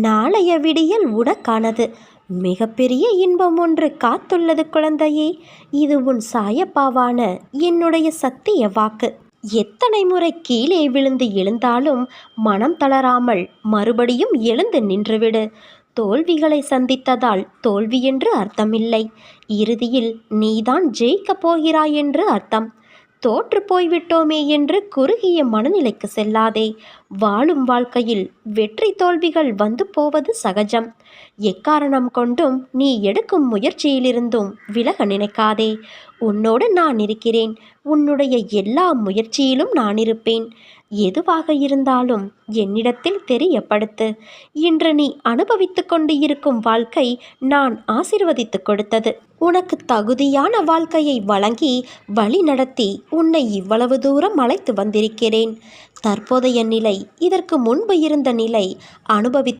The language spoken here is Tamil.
நாளைய விடியல் உனக்கானது. மிகப்பெரிய இன்பம் ஒன்று காத்துள்ளது குழந்தையே. இது உன் சாயப்பாவான என்னுடைய சத்திய வாக்கு. எத்தனை முறை கீழே விழுந்து எழுந்தாலும் மனம் தளராமல் மறுபடியும் எழுந்து நின்றுவிடு. தோல்விகளை சந்தித்ததால் தோல்வி என்று அர்த்தமில்லை. இறுதியில் நீதான் ஜெயிக்கப் போகிறாய் என்று அர்த்தம். தோற்று போய்விட்டோமே என்று குறுகிய மனநிலைக்கு செல்லாதே. வாழும் வாழ்க்கையில் வெற்றி தோல்விகள் வந்து போவது சகஜம். எக்காரணம் கொண்டும் நீ எடுக்கும் முயற்சியிலிருந்தும் விலக நினைக்காதே. உன்னோடு நான் இருக்கிறேன். உன்னுடைய எல்லா முயற்சியிலும் நான் இருப்பேன். எதுவாக இருந்தாலும் என்னிடத்தில் தெரியப்படுத்து. இன்று நீ அனுபவித்து கொண்டு இருக்கும் வாழ்க்கை நான் ஆசிர்வதித்து கொடுத்தது. உனக்கு தகுதியான வாழ்க்கையை வழங்கி வழி நடத்தி உன்னை இவ்வளவு தூரம் அழைத்து வந்திருக்கிறேன். தற்போதைய நிலை இதற்கு முன்பு இருந்த நிலை அனுபவி